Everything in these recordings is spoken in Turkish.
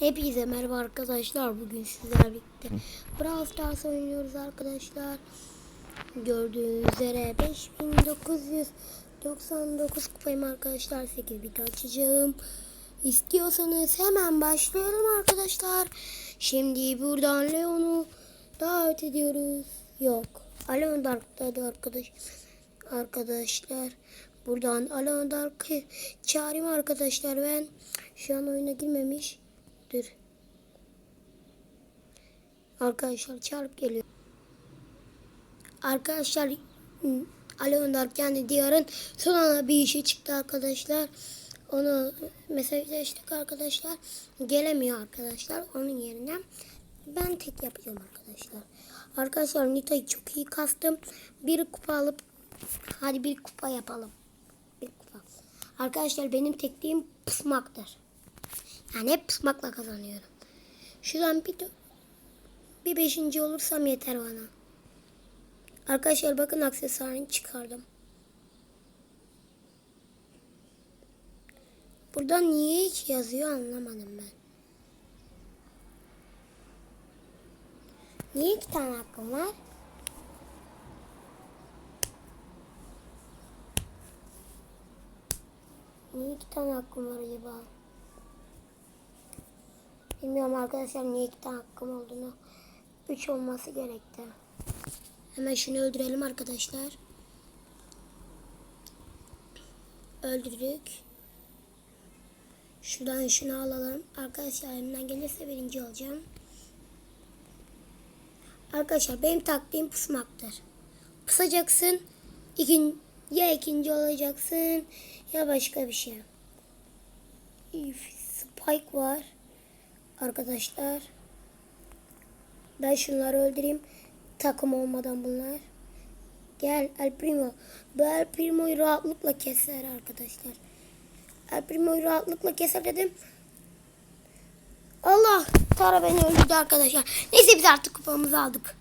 Hepinize merhaba arkadaşlar. Bugün sizlerle birlikte Brawl Stars oynuyoruz arkadaşlar. Gördüğünüz üzere 5999 kupayım arkadaşlar. 8 bit açacağım. İstiyorsanız hemen başlayalım arkadaşlar. Şimdi buradan Leon'u davet ediyoruz. Yok. Alon Dark'ta arkadaş. Arkadaşlar. Buradan Alon Dark'ı çağırayım arkadaşlar. Ben şu an oyuna girmemiş. Dur. Arkadaşlar çağırıp geliyor. Arkadaşlar ıı, Alon Dark kendi diyarın sonra bir işi çıktı arkadaşlar. Onu mesajlaştık arkadaşlar. Gelemiyor arkadaşlar. Onun yerine ben tek yapacağım arkadaşlar. Arkadaşlar Nita'yı çok iyi kastım. Bir kupa alıp hadi bir kupa yapalım. Bir kupa. Arkadaşlar benim tekniğim pusmaktır. Yani hep pusmakla kazanıyorum. Şuradan bir, bir beşinci olursam yeter bana. Arkadaşlar bakın aksesuarını çıkardım. Burada niye hiç yazıyor anlamadım ben. Niye iki tane hakkım var? Niye iki tane hakkım var acaba? Bilmiyorum arkadaşlar niye iki tane hakkım olduğunu. Üç olması gerekti. Hemen şunu öldürelim arkadaşlar. Öldürdük. Şuradan şunu alalım. Arkadaşlar elimden gelirse birinci olacağım. Arkadaşlar benim taktiğim pusmaktır. Pusacaksın. ikin, ya ikinci olacaksın ya başka bir şey. Spike var. Arkadaşlar. Ben şunları öldüreyim. Takım olmadan bunlar. Gel El Primo. Bu El Primo'yu rahatlıkla keser arkadaşlar. El Primo'yu rahatlıkla keser dedim. Allah! Tara beni öldürdü arkadaşlar. Neyse biz artık kupamızı aldık.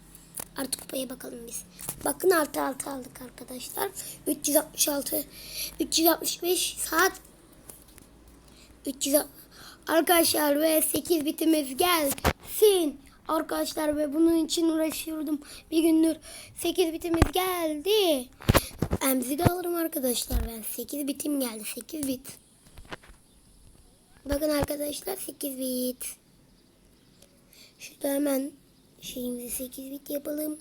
Artık kupaya bakalım biz. Bakın artı altı aldık arkadaşlar. 366 365 saat 300 Arkadaşlar ve 8 bitimiz gelsin. Arkadaşlar ve bunun için uğraşıyordum. Bir gündür 8 bitimiz geldi. Emzi de alırım arkadaşlar ben. 8 bitim geldi. 8 bit. Bakın arkadaşlar 8 bit. Şurada hemen şeyimizi 8 bit yapalım.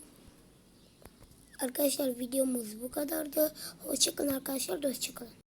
Arkadaşlar videomuz bu kadardı. Hoşçakalın arkadaşlar. Hoşçakalın.